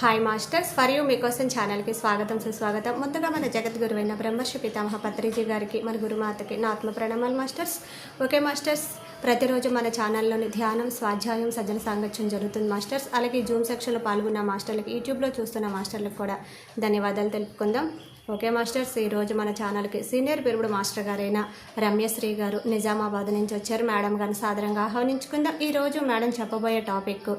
Hi masters for you మీకోసం ఛానల్కి స్వాగతం సుస్వాగతం. ముందుగా మన జగద్గురువైన బ్రహ్మర్షి పితామహ పత్రిజీ గారికి మన గురుమాతకి నా ఆత్మ ప్రణామాలు మాస్టర్స్ ఓకే మాస్టర్స్ ప్రతిరోజు మన ఛానల్లోని ధ్యానం స్వాధ్యాయం సజ్జన సాంగత్యం జరుగుతుంది మాస్టర్స్ అలాగే జూమ్ సెక్షన్లో పాల్గొన్న మాస్టర్లకి యూట్యూబ్లో చూస్తున్న మాస్టర్లకు కూడా ధన్యవాదాలు తెలుపుకుందాం. Okay masters. ఈరోజు మన ఛానల్కి సీనియర్ బిరుడు మాస్టర్ గారైన రమ్యశ్రీ గారు నిజామాబాద్ నుంచి వచ్చారు. మేడం గారిని సాదరంగా ఆహ్వానించుకుందాం. ఈరోజు మేడం చెప్పబోయే టాపిక్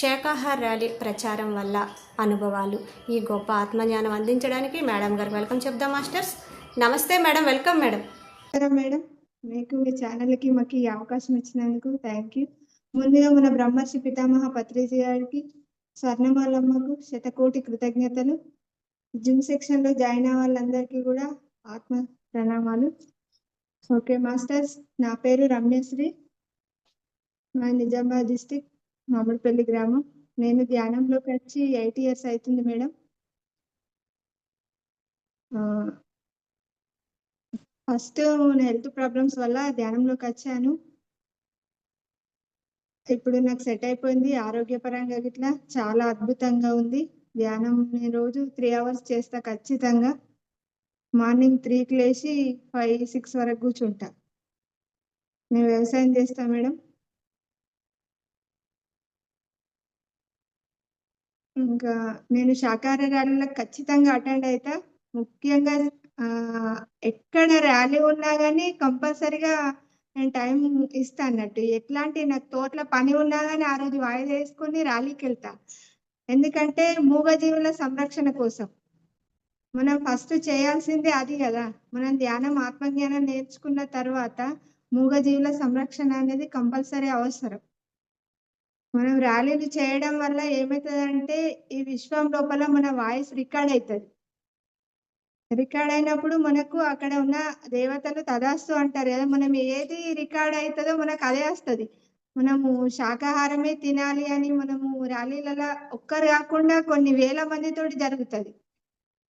శాఖాహార ర్యాలీ ప్రచారం వల్ల అనుభవాలు. ఈ గొప్ప ఆత్మజ్ఞానం అందించడానికి మేడం గారు వెల్కమ్ చెప్దాం మాస్టర్స్. నమస్తే మేడం వెల్కమ్ మేడం. మేడం. మీకు మీ ఛానల్కి మాకు ఈ అవకాశం ఇచ్చినందుకు థ్యాంక్ యూ. ముందుగా మన బ్రహ్మర్షి పితామహ పత్రిజీ గారికి స్వర్ణమాలమ్మకు శతకోటి కృతజ్ఞతలు. జిమ్ సెక్షన్లో జాయిన్ అయ్యే వాళ్ళందరికీ కూడా ఆత్మ ప్రణామాలు. ఓకే మాస్టర్స్ నా పేరు రమ్యశ్రీ. మా నిజామాబాద్ డిస్టిక్ మామిడిపల్లి గ్రామం. నేను ధ్యానంలోకి వచ్చి ఎయిట్ ఇయర్స్ అవుతుంది మేడం. ఫస్ట్ హెల్త్ ప్రాబ్లమ్స్ వల్ల ధ్యానంలోకి వచ్చాను ఇప్పుడు నాకు సెట్ అయిపోయింది ఆరోగ్యపరంగా గిట్లా చాలా అద్భుతంగా ఉంది. ధ్యానం నేను రోజు త్రీ అవర్స్ చేస్తా ఖచ్చితంగా. మార్నింగ్ త్రీకి లేచి ఫైవ్ సిక్స్ వరకు కూర్చుంటా. నేను వ్యవసాయం చేస్తా మేడం. ఇంకా నేను శాకాహార ర్యాలీలకు ఖచ్చితంగా అటెండ్ అవుతా ముఖ్యంగా ఎక్కడ ర్యాలీ ఉన్నా కానీ కంపల్సరిగా నేను టైం ఇస్తా అన్నట్టు. ఎట్లాంటి నాకు తోటలో పని ఉన్నా కానీ ఆ రోజు వాయిదా వేసుకొని ర్యాలీకి వెళ్తా. ఎందుకంటే మూగజీవుల సంరక్షణ కోసం. మనం ఫస్ట్ చేయాల్సిందే అది కదా. మనం ధ్యానం ఆత్మజ్ఞానం నేర్చుకున్న తర్వాత మూగజీవుల సంరక్షణ అనేది కంపల్సరీ అవసరం. మనం ర్యాలీలు చేయడం వల్ల ఏమవుతుందంటే ఈ విశ్వం లోపల మన వాయిస్ రికార్డ్ అవుతుంది రికార్డ్ అయినప్పుడు మనకు అక్కడ ఉన్న దేవతలు తదాస్తు అంటారు కదా. మనం ఏది రికార్డ్ అవుతుందో మనకు అదే వస్తుంది. మనము శాకాహారమే తినాలి అని మనము ర్యాలీలలో ఒక్కరు కాకుండా కొన్ని వేల మందితోటి జరుగుతుంది.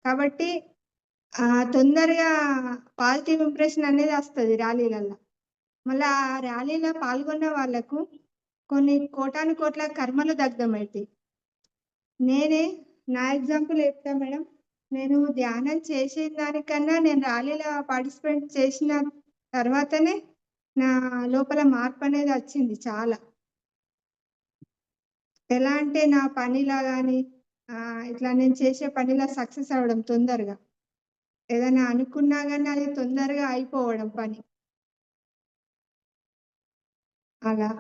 కాబట్టి ఆ తొందరగా పాజిటివ్ ఇంప్రెషన్ అనేది వస్తుంది ర్యాలీలలో మళ్ళీ ఆ ర్యాలీలో పాల్గొన్న వాళ్ళకు కొన్ని కోటాను కోట్ల కర్మలు దగ్ధమవుతాయి నేనే నా ఎగ్జాంపుల్ చెప్తా మేడం. నేను ధ్యానం చేసిన దానికన్నా నేను ర్యాలీలో పార్టిసిపేట్ చేసిన తర్వాతనే నా లోపల మార్పు అనేది వచ్చింది చాలా. ఎలా అంటే నా పనిలా కానీ ఇట్లా నేను చేసే పనిలా సక్సెస్ అవ్వడం తొందరగా. ఏదైనా అనుకున్నా కానీ అది తొందరగా అయిపోవడం పని. అలా.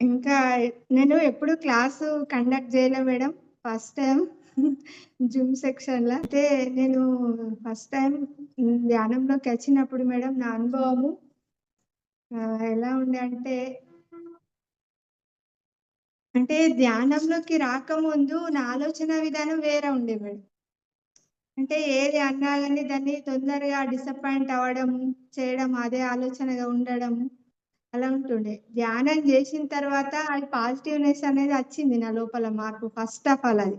ఇంకా నేను ఎప్పుడు క్లాసు కండక్ట్ చేయలే మేడం ఫస్ట్ టైం. జిమ్ సెక్షన్లో. అయితే నేను ఫస్ట్ టైం ధ్యానంలోకి వచ్చినప్పుడు మేడం నా అనుభవము ఆ, ఎలా ఉండే అంటే అంటే ధ్యానంలోకి రాకముందు నా ఆలోచన విధానం వేరే ఉండే మేడం. అంటే ఏది అన్నా కానీ దాన్ని తొందరగా డిసప్పాయింట్ అవ్వడం చేయడం అదే ఆలోచనగా ఉండడం అలా ఉంటుండే. ధ్యానం చేసిన తర్వాత అది పాజిటివ్నెస్ అనేది వచ్చింది నా లోపల మార్పు ఫస్ట్ ఆఫ్ ఆల్ అది.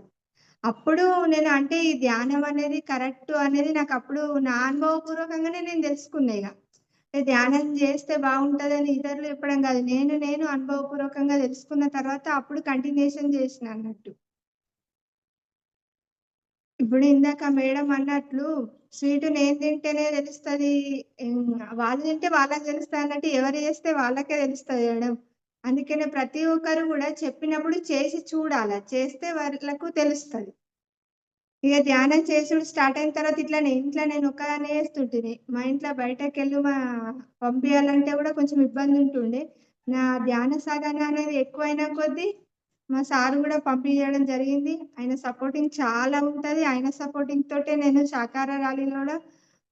అప్పుడు నేను అంటే ఈ ధ్యానం అనేది కరెక్ట్ అనేది నాకు అప్పుడు నా అనుభవపూర్వకంగానే నేను తెలుసుకున్నా ఇక. ధ్యానం చేస్తే బాగుంటుందని ఇతరులు చెప్పడం కాదు. నేను నేను అనుభవపూర్వకంగా తెలుసుకున్న తర్వాత అప్పుడు కంటిన్యూషన్ చేసిన అన్నట్టు. ఇప్పుడు ఇందాక మేడం అన్నట్లు స్వీట్ నేను తింటేనే తెలుస్తుంది. వాళ్ళు తింటే వాళ్ళకి తెలుస్తుంది అన్నట్టు ఎవరు చేస్తే వాళ్ళకే తెలుస్తుంది మేడం. అందుకనే ప్రతి ఒక్కరు కూడా చెప్పినప్పుడు చేసి చూడాల చేస్తే వాళ్ళకు తెలుస్తుంది. ఇక ధ్యానం చేసుడు స్టార్ట్ అయిన తర్వాత ఇట్లా నేను ఇంట్లో నేను ఒక్కదానే వేస్తుంటుంది మా ఇంట్లో బయటకు వెళ్ళి మా పంపించాలంటే కూడా కొంచెం ఇబ్బంది ఉంటుండే. నా ధ్యాన సాధన అనేది ఎక్కువైన కొద్దీ మా సార్ కూడా పంపించడం జరిగింది. ఆయన సపోర్టింగ్ చాలా ఉంటుంది. ఆయన సపోర్టింగ్ తోటే నేను సాకార ర్యాలీలో కూడా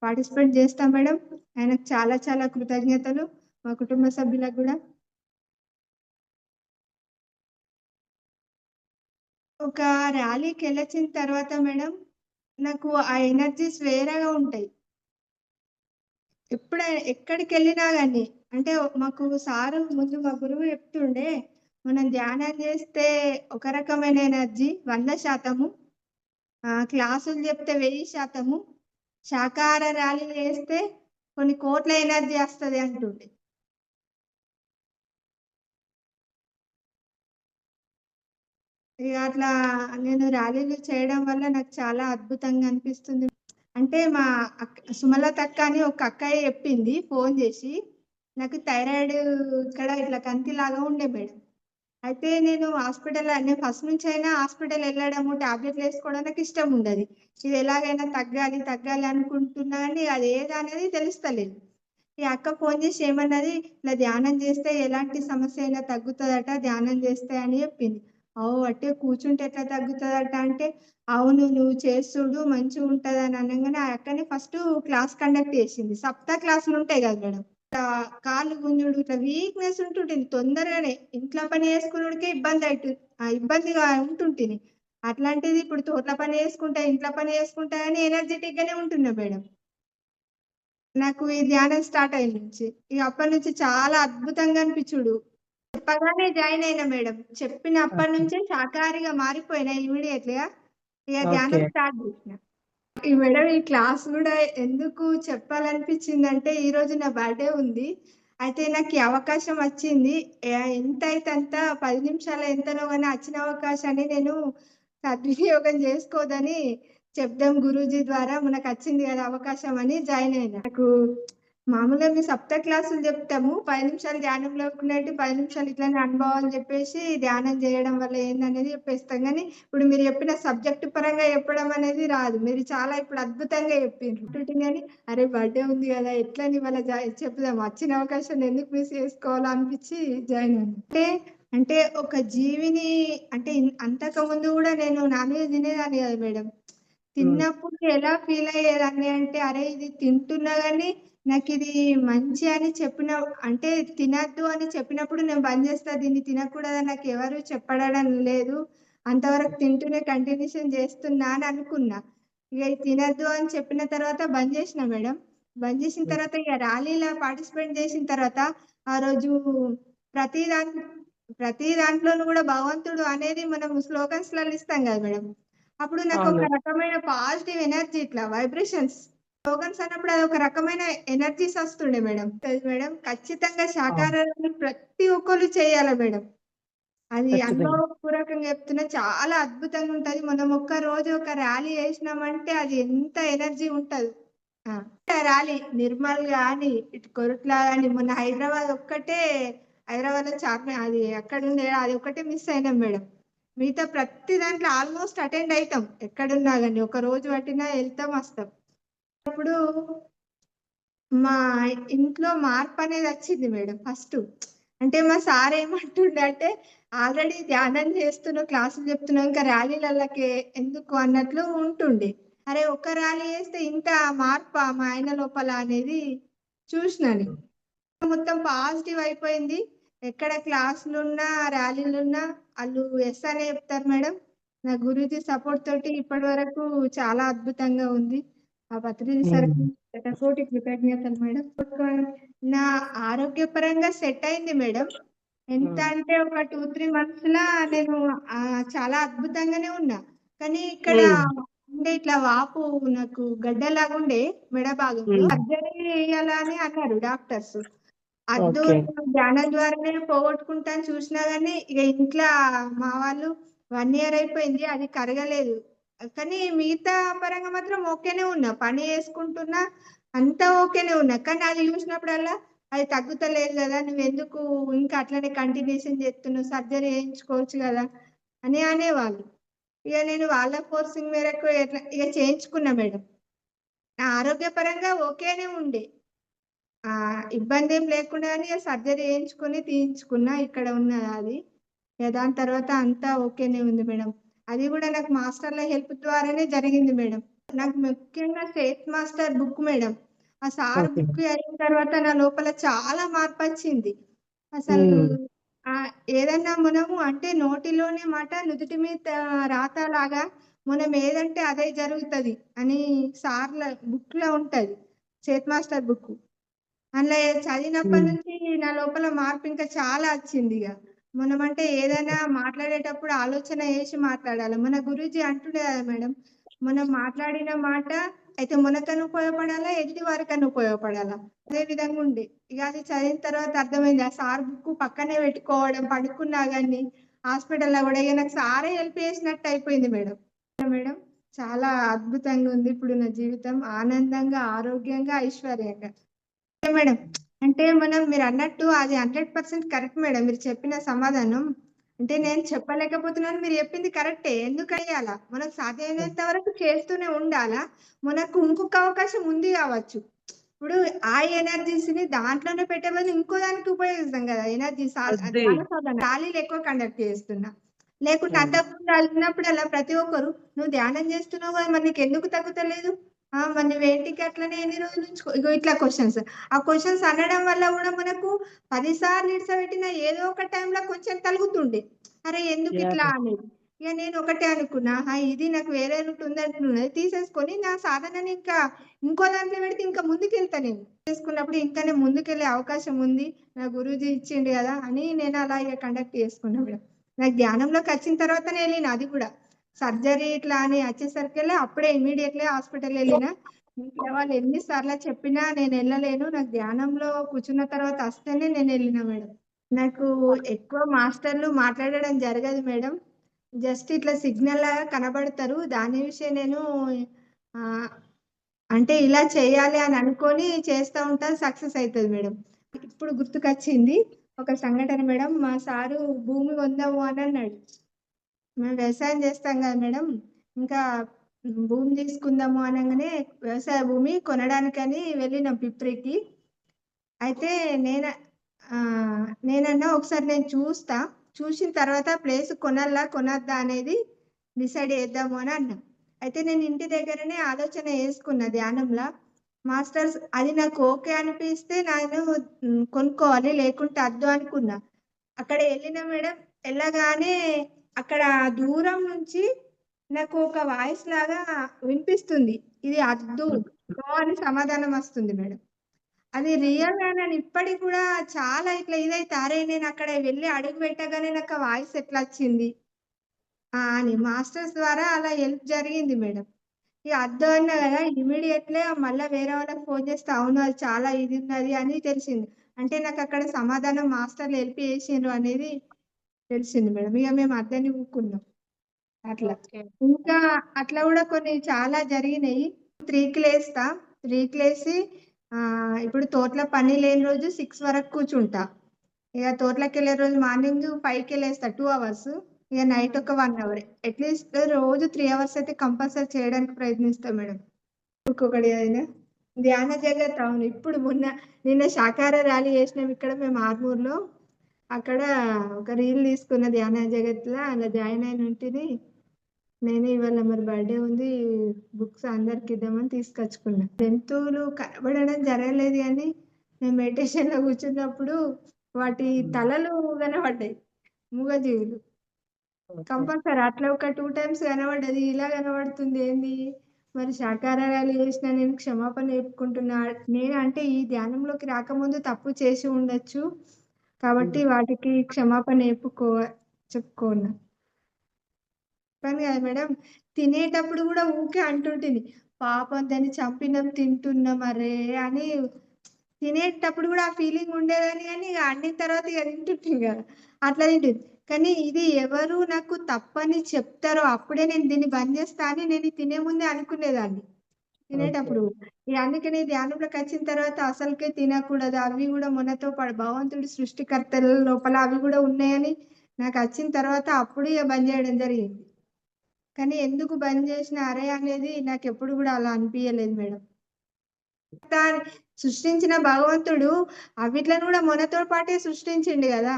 పార్టిసిపేట్ చేస్తాను మేడం. ఆయనకు చాలా చాలా కృతజ్ఞతలు. మా కుటుంబ సభ్యులకు కూడా. ఒక ర్యాలీకి వెళ్ళొచ్చిన తర్వాత మేడం నాకు ఆ ఎనర్జీస్ వేరేగా ఉంటాయి. ఎప్పుడ ఎక్కడికి వెళ్ళినా కానీ అంటే మాకు సారు ముందు మా గురువు చెప్తుండే మనం ధ్యానం చేస్తే ఒక రకమైన ఎనర్జీ వంద శాతము. క్లాసులు చెప్తే వెయ్యి శాతము. శాకాహార ర్యాలీలు చేస్తే కొన్ని కోట్ల ఎనర్జీ వస్తుంది అంటుండే. ఇక అట్లా నేను ర్యాలీలు చేయడం వల్ల నాకు చాలా అద్భుతంగా అనిపిస్తుంది. అంటే మా అక్క సుమలత అక్క అని ఒక అక్కయ్య చెప్పింది ఫోన్ చేసి. నాకు థైరాయిడ్ ఇక్కడ ఇట్లా కంతిలాగా ఉండే మేడం. అయితే నేను హాస్పిటల్ నేను ఫస్ట్ నుంచి అయినా హాస్పిటల్ వెళ్ళడము టాబ్లెట్లు వేసుకోవడం నాకు ఇష్టం ఉండదు. ఇది ఎలాగైనా తగ్గాలి తగ్గాలి అనుకుంటున్నా కానీ అది ఏది అనేది తెలుస్తలేదు. ఈ అక్క ఫోన్ చేసి ఏమన్నది ఇలా ధ్యానం చేస్తే ఎలాంటి సమస్య అయినా తగ్గుతుందట ధ్యానం చేస్తే అని చెప్పింది. ఓ అట్టే కూర్చుంటే ఎట్లా తగ్గుతుందట అంటే అవును నువ్వు చేస్తుడు మంచిగా ఉంటది అని అనగానే అక్కడనే ఫస్ట్ క్లాస్ కండక్ట్ చేసింది. సప్తా క్లాసులు ఉంటాయి కదా మేడం. ఇట్లా కాళ్ళు గుంజుడు ఇట్లా వీక్నెస్ ఉంటుంటుంది తొందరగానే. ఇంట్లో పని చేసుకున్నడికే ఇబ్బంది అవుతుంది ఇబ్బందిగా ఉంటుంటుంది. అట్లాంటిది ఇప్పుడు తోటల పని చేసుకుంటా ఇంట్లో పని చేసుకుంటా అని ఎనర్జెటిక్ గానే ఉంటున్నా మేడం. నాకు ఈ ధ్యానం స్టార్ట్ అయిన నుంచి. ఇక అప్పటి నుంచి చాలా అద్భుతంగా అనిపించుడు. చెప్పగానే జాయిన్ అయినా మేడం. చెప్పిన అప్పటి నుంచే శాకాహారిగా మారిపోయినా ఇమీడియట్గా ఇక ధ్యానం. స్టార్ట్ చేసిన. ఈ మేడం ఈ క్లాస్ కూడా ఎందుకు చెప్పాలనిపించింది ఈ రోజు నా బర్త్డే ఉంది. అయితే నాకు ఈ అవకాశం వచ్చింది. ఎంత అయితే అంత పది నిమిషాలు ఎంతనో కానీ వచ్చిన అవకాశాన్ని నేను సద్వినియోగం చేసుకోదని చెప్దాం గురూజీ ద్వారా. మనకు వచ్చింది కదా అవకాశం అని జాయిన్ అయినా. నాకు మామూలుగా మీ సప్త క్లాసులు చెప్తాము. పది నిమిషాలు ధ్యానంలో ఉన్నట్టు పది నిమిషాలు ఇట్లానే అనుభవాలు చెప్పేసి ధ్యానం చేయడం వల్ల ఏందనేది చెప్పేస్తాం. కానీ ఇప్పుడు మీరు చెప్పిన సబ్జెక్ట్ పరంగా చెప్పడం అనేది రాదు. మీరు చాలా ఇప్పుడు అద్భుతంగా చెప్పిండ్రు కానీ అరే బర్త్డే ఉంది కదా ఎట్లా ఇవాళ చెప్దాం. వచ్చిన అవకాశం ఎందుకు మిస్ చేసుకోవాలో అనిపించి జాయిన్ అంటే అంటే ఒక జీవిని అంటే ఇన్- అంతకు ముందు కూడా నేను నాన్ వెజ్ తినేదాన్ని కదా మేడం. తిన్నప్పుడు ఎలా ఫీల్ అయ్యేదాన్ని అంటే అరే ఇది తింటున్నా కానీ నాకు ఇది మంచి అని చెప్పిన అంటే తినద్దు అని చెప్పినప్పుడు నేను బంద్ చేస్తా దీన్ని తినకూడదని నాకు ఎవరు చెప్పడం లేదు. అంతవరకు తింటూనే కంటిన్యూషన్ చేస్తున్నా అని అనుకున్నా. ఇక తినద్దు అని చెప్పిన తర్వాత బంద్ చేసిన మేడం. బంద్ చేసిన. తర్వాత ఇక ర్యాలీలో పార్టిసిపేట్ చేసిన తర్వాత ఆ రోజు ప్రతి దాంట్లో ప్రతి దాంట్లోనూ కూడా భగవంతుడు అనేది మనం స్లోగన్స్లలో ఇస్తాం కదా మేడం. అప్పుడు నాకు ఒక. రకమైన పాజిటివ్ ఎనర్జీ ఇట్లా వైబ్రేషన్స్. స్లోగన్స్ అన్నప్పుడు అది ఒక రకమైన ఎనర్జీస్ వస్తుండే మేడం. మేడం ఖచ్చితంగా శాకాహారాన్ని ప్రతి ఒక్కరు చేయాలి మేడం. అది. అనుభవపూర్వకంగా చెప్తున్నా చాలా అద్భుతంగా ఉంటది. మనం ఒక్క రోజు ఒక ర్యాలీ చేసినామంటే అది ఎంత ఎనర్జీ ఉంటది. ర్యాలీ నిర్మల్ గాని ఇటు కొరుట్ల గాని మొన్న హైదరాబాద్ ఒక్కటే హైదరాబాద్లో చార్మి అది అక్కడ ఉండే అది ఒక్కటే మిస్ అయినాం మేడం. మిగతా ప్రతి దాంట్లో ఆల్మోస్ట్ అటెండ్ అవుతాం ఎక్కడున్నా కానీ ఒక రోజు పట్టినా వెళ్తాం వస్తాం. అప్పుడు మా ఇంట్లో మార్పు అనేది వచ్చింది మేడం ఫస్ట్. అంటే మా సార్ ఏమంటుండే అంటే ఆల్రెడీ ధ్యానం చేస్తున్నావు క్లాసులు చెప్తున్నావు ఇంకా ర్యాలీలకి ఎందుకు? అన్నట్లు ఉంటుండే. అరే ఒక్క ర్యాలీ చేస్తే ఇంత మార్పు మా ఆయన లోపల? అనేది చూసినాను. మొత్తం పాజిటివ్ అయిపోయింది. ఎక్కడ క్లాసులు ఉన్నా ర్యాలీలు ఉన్నా వాళ్ళు ఎస్ అనే చెప్తారు మేడం. నా గురూజీ సపోర్ట్ తోటి ఇప్పటి వరకు చాలా అద్భుతంగా ఉంది. ఆ పత్రిక సార్ కోటి కృతజ్ఞతలు మేడం నా ఆరోగ్యపరంగా సెట్ అయింది మేడం ఎంత. అంటే ఒక టూ త్రీ మంత్స్ లా నేను చాలా అద్భుతంగానే ఉన్నా కానీ ఇక్కడ. ఉండే ఇట్లా వాపు నాకు గడ్డలాగా ఉండే మెడ భాగంలో Hmm. సర్జరీ చేయాలని అన్నారు డాక్టర్స్ అద్దు. ధ్యానం ద్వారానే పోగొట్టుకుంటాను చూసినా గానీ ఇక ఇంట్లో మా వాళ్ళు వన్ ఇయర్ అయిపోయింది అది కరగలేదు కానీ మిగతా పరంగా మాత్రం ఓకేనే ఉన్నా. పని చేసుకుంటున్నా అంతా ఓకేనే ఉన్నా. కానీ అది చూసినప్పుడల్లా అది తగ్గుతలేదు కదా నువ్వు ఎందుకు ఇంకా అట్లనే కంటిన్యూషన్ చేస్తున్నావు సర్జరీ చేయించుకోవచ్చు కదా అని అనేవాళ్ళు. ఇక నేను వాళ్ళ ఫోర్సింగ్ మేరకు ఎట్లా ఇక చేయించుకున్నా మేడం. నా ఆరోగ్యపరంగా ఓకేనే ఉండే. ఆ ఇబ్బంది ఏం లేకుండా కానీ సర్జరీ చేయించుకొని తీయించుకున్నా ఇక్కడ ఉన్నది. అది దాని తర్వాత అంతా ఓకేనే ఉంది మేడం. అది కూడా నాకు మాస్టర్ల హెల్ప్ ద్వారానే జరిగింది మేడం నాకు ముఖ్యంగా సేత్ మాస్టర్ బుక్ మేడం ఆ సార్. బుక్ అయిన తర్వాత నా లోపల చాలా మార్పు వచ్చింది అసలు. ఆ ఏదన్నా మనము అంటే నోటిలోనే మాట నుదుటి మీద రాత లాగా మనం ఏదంటే అదే జరుగుతది అని సార్ల బుక్లో ఉంటది సేత్ మాస్టర్ బుక్ అందులో చదివినప్పటి. నుంచి నా లోపల మార్పు ఇంకా చాలా వచ్చింది ఇక మనం అంటే ఏదైనా మాట్లాడేటప్పుడు ఆలోచన చేసి మాట్లాడాలి. మన గురూజీ అంటుండే కదా మేడం మనం మాట్లాడిన మాట అయితే మనకన్నా ఉపయోగపడాలా ఎదుటి వారికన్నా ఉపయోగపడాలా? అదే విధంగా ఉండే. ఇక అది చదివిన తర్వాత అర్థమైంది. ఆ సార్ బుక్ పక్కనే పెట్టుకోవడం పడుకున్నా కానీ హాస్పిటల్లో కూడా ఇక నాకు సారే హెల్ప్ చేసినట్టు అయిపోయింది మేడం. మేడం చాలా అద్భుతంగా ఉంది ఇప్పుడు నా జీవితం. ఆనందంగా ఆరోగ్యంగా ఐశ్వర్యంగా. మేడం అంటే మనం మీరు అన్నట్టు అది హండ్రెడ్ పర్సెంట్ కరెక్ట్ మేడం. మీరు చెప్పిన సమాధానం. అంటే నేను చెప్పలేకపోతున్నాను మీరు చెప్పింది కరెక్టే. ఎందుకు అయ్యాలా మనకు సాధ్యమైనంత వరకు చేస్తూనే ఉండాలా? మనకు ఇంకొక అవకాశం ఉంది కావచ్చు. ఇప్పుడు ఆ ఎనర్జీస్ని దాంట్లోనే పెట్టే బదులు ఇంకో దానికి ఉపయోగిస్తాం కదా. ఎనర్జీ. గాలిలు ఎక్కువ కండక్ట్ చేస్తున్నా. లేకుంటే. అంతకుముందు వెళ్ళినప్పుడు అలా ప్రతి ఒక్కరు నువ్వు ధ్యానం చేస్తున్నావు కదా మరి నీకు ఎందుకు తగ్గుతలేదు? ఆ మరి నువ్వేంటికి అట్లనే ఎన్ని రోజులు ఉంచుకో ఇగో ఇట్లా క్వశ్చన్స్ ఆ క్వశ్చన్స్ అనడం వల్ల కూడా మనకు పది సార్లు ఇడిసబెట్టిన ఏదో ఒక టైంలో కొంచెం తలుగుతుండే. అరే ఎందుకు ఇట్లా. అనేది ఇక నేను ఒకటే అనుకున్నా "ఆ, ఇది నాకు వేరే రూట్ ఉందంటున్నది తీసేసుకొని నా సాధనని ఇంకా ఇంకో దాంట్లో పెడితే ఇంకా ముందుకెళ్తా నేను. చేసుకున్నప్పుడు ఇంకా నేను ముందుకెళ్ళే అవకాశం ఉంది. నా గురూజీ ఇచ్చిండు కదా అని నేను అలా ఇక కండక్ట్ చేసుకున్నా మేడం నాకు ధ్యానంలోకి వచ్చిన తర్వాతనే వెళ్ళిన అది కూడా. సర్జరీ ఇట్లా అని వచ్చేసరికి అప్పుడే ఇమీడియట్లీ హాస్పిటల్ వెళ్ళిన. ఇంట్లో వాళ్ళు ఎన్నిసార్లు చెప్పినా నేను వెళ్ళలేను. నాకు ధ్యానంలో కూర్చున్న తర్వాత వస్తేనే నేను వెళ్ళిన మేడం. నాకు ఎక్కువ మాస్టర్లు మాట్లాడడం జరగదు మేడం. జస్ట్ ఇట్లా సిగ్నల్ లాగా కనబడతారు. దాని విషయం నేను అంటే ఇలా చేయాలి అని అనుకొని చేస్తూ ఉంటాను సక్సెస్ అవుతుంది మేడం. ఇప్పుడు గుర్తుకొచ్చింది ఒక సంఘటన మేడం. మా సారు భూమి కొందాము అని అన్నాడు. మేము వ్యవసాయం చేస్తాం కదా మేడం. ఇంకా భూమి తీసుకుందాము అనగానే వ్యవసాయ భూమి కొనడానికని వెళ్ళినాం పిప్రికి. అయితే నేను నేనన్నా ఒకసారి నేను చూస్తా. చూసిన తర్వాత ప్లేస్ కొనాలా కొనద్దా అనేది డిసైడ్ చేద్దాము అని అన్నా. అయితే నేను ఇంటి దగ్గరనే ఆలోచన వేసుకున్నా ధ్యానంలో. మాస్టర్స్ అది నాకు ఓకే అనిపిస్తే నేను కొనుక్కోవాలి లేకుంటే అద్దు అనుకున్నా. అక్కడ వెళ్ళిన మేడం వెళ్ళగానే అక్కడ దూరం నుంచి నాకు ఒక వాయిస్ లాగా వినిపిస్తుంది. ఇది అద్దు. అని సమాధానం వస్తుంది మేడం. అది రియల్గా నేను ఇప్పటికి కూడా చాలా ఇట్లా ఇదైతే అరే నేను అక్కడ వెళ్ళి అడుగు పెట్టగానే నాకు ఆ వాయిస్ ఎట్లా వచ్చింది? అని మాస్టర్స్ ద్వారా అలా హెల్ప్ జరిగింది మేడం. ఇక అర్థం అన్నా కదా ఇమీడియట్లే మళ్ళీ వేరే వాళ్ళకి ఫోన్ చేస్తే అవును అది చాలా ఇది ఉన్నది అని తెలిసింది. అంటే నాకు అక్కడ సమాధానం మాస్టర్లు హెల్ప్ చేసిండ్రు అనేది తెలిసింది మేడం. ఇక మేము అర్థాన్ని ఊరుకున్నాం. అట్లా. ఇంకా అట్లా కూడా కొన్ని చాలా జరిగినాయి. త్రీకి లేస్తా. త్రీకి లేసి ఆ ఇప్పుడు తోటలో పని లేని రోజు సిక్స్ వరకు కూర్చుంటా. ఇక తోటలోకి వెళ్ళే రోజు మార్నింగ్ ఫైవ్కి వెళ్ళేస్తా టూ అవర్స్ ఇక నైట్ ఒక వన్ అవర్ అట్లీస్ట్ రోజు త్రీ అవర్స్ అయితే కంపల్సరీ చేయడానికి ప్రయత్నిస్తాం మేడం. ఇంకొకటి అయినా. ధ్యాన జగత్ అవును. ఇప్పుడు మొన్న నిన్న శాకార ర్యాలీ చేసినాం ఇక్కడ మేము ఆర్మూర్లో. అక్కడ ఒక రీల్ తీసుకున్న ధ్యాన జగత్లో అలా జాయిన్ అయిన ఉంటుంది నేను ఇవాళ మరి బర్త్డే ఉంది బుక్స్ అందరికి ఇద్దామని తీసుకొచ్చుకున్నా. జంతువులు కనబడడం జరగలేదు కానీ నేను మెడిటేషన్లో కూర్చున్నప్పుడు వాటి తలలు కనబడ్డాయి మూగజీవులు. కంపల్సరీ అట్లా ఒక టూ టైమ్స్ కనబడ్డది ఇలా కనబడుతుంది ఏంది? మరి శాకాహారాలు చేసిన నేను క్షమాపణ చెప్పుకుంటున్నా. నేను అంటే ఈ ధ్యానంలోకి రాకముందు తప్పు చేసి ఉండొచ్చు. కాబట్టి వాటికి క్షమాపణ చెప్పుకో చెప్పుకోన్నా చెప్పాను కదా మేడం తినేటప్పుడు కూడా ఊకే అంటుంటుంది పాపం దాన్ని చంపినాం తింటున్నాం అరే అని. తినేటప్పుడు కూడా ఆ ఫీలింగ్ ఉండేదని కానీ ఇక అండిన తర్వాత ఇక తింటుంటుంది కదా. అట్లా తింటుంది. కానీ ఇది ఎవరు నాకు తప్పని చెప్తారో అప్పుడే నేను దీన్ని బంద్ చేస్తా అని నేను తినే ముందే అనుకునేదాన్ని. తినేటప్పుడు. అందుకని ధ్యానంలోకి వచ్చిన తర్వాత అసలుకే తినకూడదు. అవి కూడా మనతో పాటు భగవంతుడి సృష్టికర్తల లోపల అవి కూడా ఉన్నాయని నాకు వచ్చిన తర్వాత అప్పుడు ఇక బంద్ చేయడం జరిగింది. కానీ ఎందుకు బంద్ చేసిన అరే అనేది నాకు ఎప్పుడు కూడా అలా అనిపించలేదు మేడం. సృష్టించిన భగవంతుడు అవిట్లను కూడా మనతో పాటే సృష్టించిండు కదా.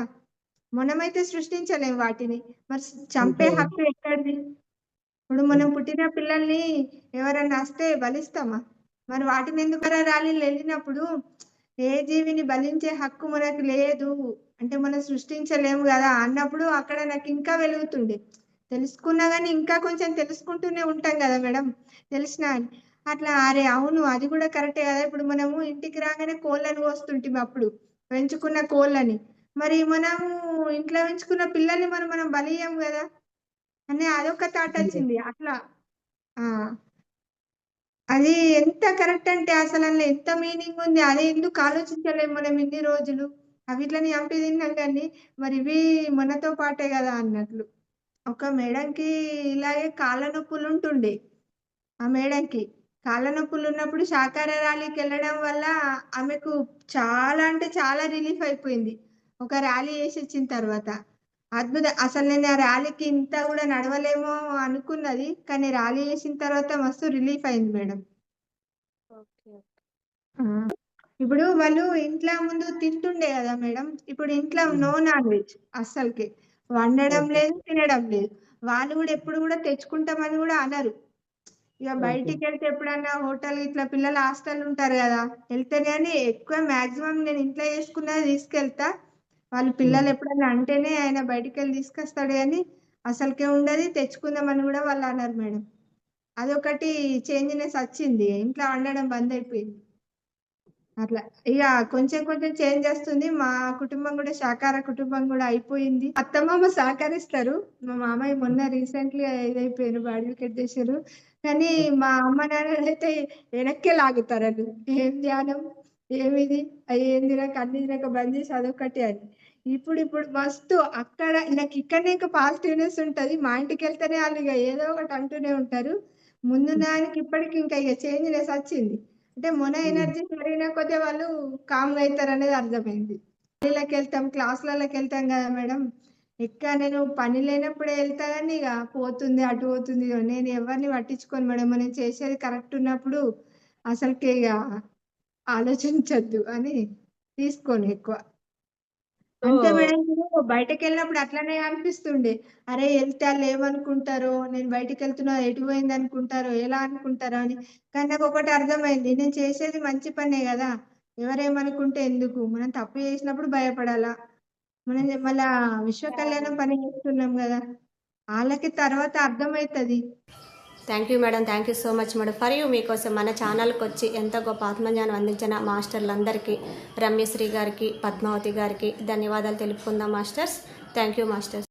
మనమైతే సృష్టించలేం వాటిని. మరి చంపే. హక్కు ఎక్కడిది? ఇప్పుడు మనం పుట్టిన పిల్లల్ని ఎవరన్నా వస్తే బలిస్తామా? మరి వాటిని ఎందుకు రాలి వెళ్ళినప్పుడు ఏ జీవిని బలించే హక్కు మనకు లేదు. అంటే మనం సృష్టించలేము కదా అన్నప్పుడు అక్కడ నాకు ఇంకా వెలుగుతుండే. తెలుసుకున్నా కానీ ఇంకా కొంచెం తెలుసుకుంటూనే ఉంటాం కదా మేడం. తెలిసిన అట్లా అరే అవును అది కూడా కరెక్టే కదా. ఇప్పుడు మనము ఇంటికి రాగానే కోళ్ళని కోస్తుంటిమి అప్పుడు. పెంచుకున్న కోళ్ళని. మరి మనము ఇంట్లో పెంచుకున్న పిల్లల్ని మనం మనం బలియం కదా. అని అదొక థాట్ వచ్చింది. అట్లా. ఆ. అది ఎంత కరెక్ట్ అంటే అసలు అందులో ఎంత మీనింగ్ ఉంది అది ఎందుకు ఆలోచించలేము మనం ఇన్ని రోజులు? అవిట్లని చంపి తిన్నాం కానీ మరి ఇవి మనతో పాటే కదా అన్నట్లు. ఒక మేడంకి ఇలాగే కాళ్ళ నొప్పులు ఉంటుండే. ఆ మేడంకి కాళ్ళ నొప్పులు ఉన్నప్పుడు శాకాహార ర్యాలీకి వెళ్ళడం వల్ల ఆమెకు చాలా అంటే చాలా రిలీఫ్ అయిపోయింది. ఒక ర్యాలీ చేసి వచ్చిన తర్వాత. అద్భుత అసలు నేను ఆ ర్యాలీకి ఇంత కూడా నడవలేమో అనుకున్నది కానీ ర్యాలీ చేసిన తర్వాత మస్తు రిలీఫ్ అయింది మేడం. ఇప్పుడు వాళ్ళు ఇంట్లో ముందు తింటుండే కదా మేడం ఇప్పుడు ఇంట్లో నో నాన్ వెజ్ అస్సలకి వండడం. లేదు తినడం లేదు వాళ్ళు కూడా ఎప్పుడు కూడా తెచ్చుకుంటామని కూడా అనరు ఇక. బయటికి వెళ్తే ఎప్పుడన్నా హోటల్ ఇట్లా పిల్లలు హాస్టల్ ఉంటారు కదా వెళ్తేనే అని ఎక్కువ మాక్సిమం నేను ఇంట్లో చేసుకున్నది తీసుకెళ్తా వాళ్ళు పిల్లలు ఎప్పుడన్నా అంటేనే ఆయన బయటికి వెళ్ళి తీసుకొస్తాడు కానీ అసలుకే ఉండదు తెచ్చుకుందామని కూడా వాళ్ళు అన్నారు మేడం. అదొకటి చేంజ్నెస్ వచ్చింది ఇంట్లో వండడం బంద్ అయిపోయింది. అట్లా ఇక కొంచెం కొంచెం చేంజ్ వస్తుంది మా కుటుంబం కూడా శాకాహార కుటుంబం కూడా అయిపోయింది. అత్తమామ సహకరిస్తారు మా మామయ్య మొన్న రీసెంట్లీ ఇదైపోయారు బాడీ వికెట్ చేశారు. కానీ మా అమ్మ నాన్న అయితే వెనక్కే లాగుతారు అది ఏం ధ్యానం ఏమిది అవి ఏం తినక అన్ని తినక బంద్ చేసి అదొకటి అని. ఇప్పుడు ఇప్పుడు మస్తు అక్కడ నాకు ఇక్కడనే ఇంకా పాజిటివ్నెస్ ఉంటది. మా ఇంటికి వెళ్తేనే వాళ్ళు ఇక ఏదో ఒకటి అంటూనే ఉంటారు. ముందు దానికి ఇప్పటికి ఇంకా ఇక చేంజ్నెస్ వచ్చింది. అంటే మొన ఎనర్జీ పెరిగిన కొద్దీ వాళ్ళు కామ్గా అవుతారు అనేది అర్థమైంది. పనిలోకి వెళ్తాం క్లాసులలోకి వెళ్తాం కదా మేడం. ఎక్కడ నేను పని లేనప్పుడే వెళ్తా కానీ ఇక పోతుంది అటు పోతుంది. నేను ఎవరిని పట్టించుకోను మేడం. నేను చేసేది కరెక్ట్ ఉన్నప్పుడు అసలుకి ఇక ఆలోచించద్దు అని తీసుకోను ఎక్కువ. అంతే. మేడం బయటకు వెళ్ళినప్పుడు అట్లనే అనిపిస్తుండే. అరే వెళ్తే వాళ్ళు ఏమనుకుంటారో నేను బయటికి వెళ్తున్నా ఎటు పోయింది అనుకుంటారో ఎలా అనుకుంటారో అని. కానీ నాకు ఒకటి అర్థమైంది నేను చేసేది మంచి పనే కదా. ఎవరేమనుకుంటే ఎందుకు? మనం తప్పు చేసినప్పుడు భయపడాలా? మనం మళ్ళా విశ్వ కళ్యాణం పని చేస్తున్నాం కదా. వాళ్ళకి తర్వాత అర్థమవుతుంది. Thank you madam thank you so much madam for you మీకోసం మన ఛానల్కి వచ్చి ఎంత గొప్ప ఆత్మజ్ఞానం అందించిన మాస్టర్లందరికీ రమ్యశ్రీ గారికి పద్మావతి గారికి ధన్యవాదాలు తెలుపుకుందాం మాస్టర్స్. Thank you masters.